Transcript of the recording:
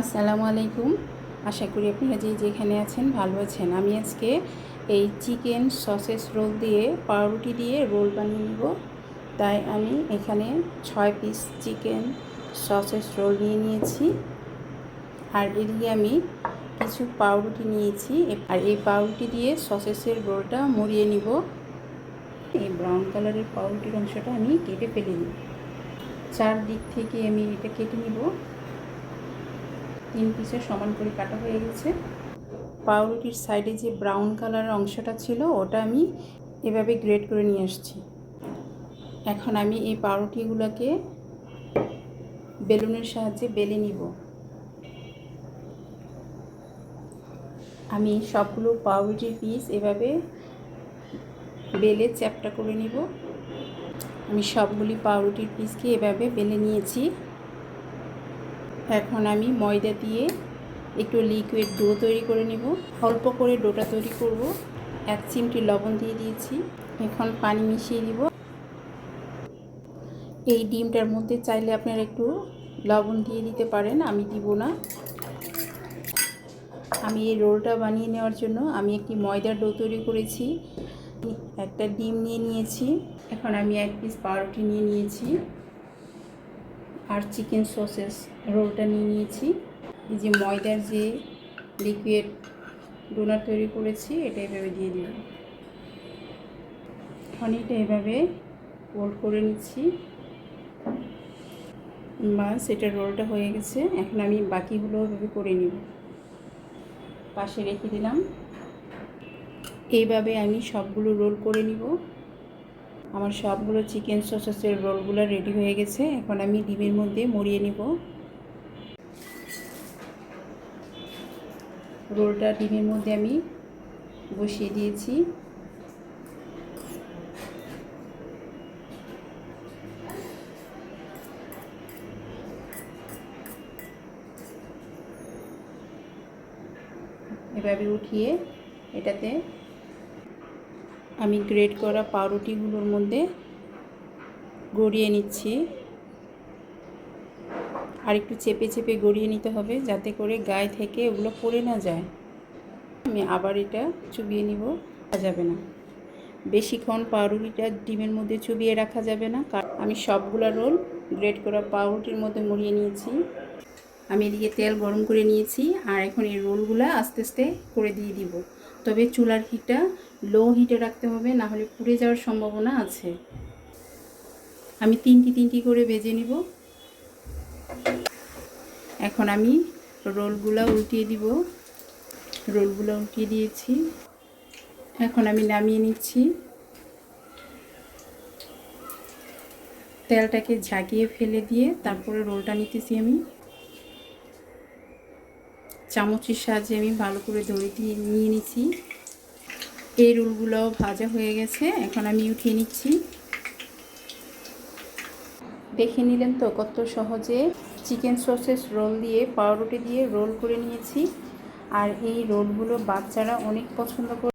আসসালামু আলাইকুম আশা করি আপনারা যে যেখানে আছেন ভালো আছেন। আমি আজকে এই চিকেন সসেস রোল দিয়ে পাউরুটি দিয়ে রোল বানিয়ে নেব। তাই আমি এখানে ছয় পিস চিকেন সসেস রোল নিয়ে নিয়েছি। আর এদিকে আমি কিছু পাউরুটি নিয়েছি। আর এই পাউরুটি দিয়ে সসেসের রোলটা মুড়িয়ে নিব। এই ব্রাউন কালারের পাউরুটির অংশটা আমি কেটে ফেলে নিই চার দিক থেকে আমি এটা কেটে নিব। তিন পিসে সমান করে কাটা হয়ে গেছে। পাউরুটির সাইডে যে ব্রাউন কালারের অংশটা ছিল, ওটা আমি এভাবে গ্রেড করে নিয়ে আসছি। এখন আমি এই পাউরুটিগুলোকে বেলুনের সাহায্যে বেলে নিব। আমি সবগুলো পাউরুটির পিস এভাবে বেলে চ্যাপটা করে নিব। আমি সবগুলি পাউরুটির পিসকে এভাবে বেলে নিয়েছি। এখন আমি ময়দা দিয়ে একটু লিকুইড ডো তৈরি করে নিব। অল্প করে ডোটা তৈরি করব। এক চিমটি লবণ দিয়ে দিয়েছি। এখন পানি মিশিয়ে দিব এই ডিমটার মধ্যে চাইলে আপনারা একটু লবণ দিয়ে দিতে পারেন, আমি দিব না। আমি এই রোলটা বানিয়ে নেওয়ার জন্য আমি একটি ময়দার ডো তৈরি করেছি। একটা ডিম নিয়ে নিয়েছি। এখন আমি এক পিস পাউরুটি নিয়ে নিয়েছি। আর চিকেন সসেস রোলটা নিয়ে নিয়েছি। এই যে ময়দার যে লিকুইড ডোনার তৈরি করেছি, এটা এভাবে দিয়ে দিব অনেকটা এভাবে রোল করে নিচ্ছি। বাস, এটা রোলটা হয়ে গেছে। এখন আমি বাকিগুলো এভাবে করে নিব। পাশে রেখে দিলাম। এইভাবে আমি সবগুলো রোল করে নিব। আমার সবগুলো চিকেন সসেসের রোলগুলো রেডি হয়ে গেছে। এখন আমি ডিমের মধ্যে মরিয়ে নিব। রোলটা ডিমের মধ্যে আমি বসিয়ে দিয়েছি। এভাবে উঠিয়ে এটাতে আমি গ্রেড করা পাউরুটিগুলোর মধ্যে গড়িয়ে নিচ্ছি। আর একটু চেপে চেপে গড়িয়ে নিতে হবে যাতে করে গায়ে থেকে ওগুলো পড়ে না যায়। আমি আবার এটা চুবিয়ে নিব যাবে না। বেশিক্ষণ পাউরুটিটা ডিমের মধ্যে চুবিয়ে রাখা যাবে না। আমি সবগুলো রোল গ্রেড করা পাউরুটির মধ্যে মুড়িয়ে নিয়েছি। আমি এদিকে তেল গরম করে নিয়েছি আর এখন এই রোলগুলো আস্তে আস্তে করে দিয়ে দিব। তবে চুলার হিটটা লো হিটে রাখতে হবে, না হলে পুড়ে যাওয়ার সম্ভাবনা আছে। আমি তিনটি তিনটি করে ভেজে নিব। এখন আমি রোলগুলো উল্টিয়ে দিব। রোলগুলো উল্টিয়ে দিয়েছি। এখন আমি নামিয়ে নিচ্ছি। তেলটাকে ঝাঁকিয়ে ফেলে দিয়ে তারপরে রোলটা নিতেছি আমি। চামচের সাহায্যে আমি ভালো করে দড়ি দিয়ে নিয়ে নিচ্ছি। এই রোলগুলো ভাজা হয়ে গেছে, এখন আমি উঠিয়ে নিচ্ছি। দেখে নিলেন তো কত সহজে চিকেন সসেস রোল দিয়ে, পাউরুটি দিয়ে রোল করে নিয়েছি। আর এই রোলগুলো বাচ্চারা অনেক পছন্দ করে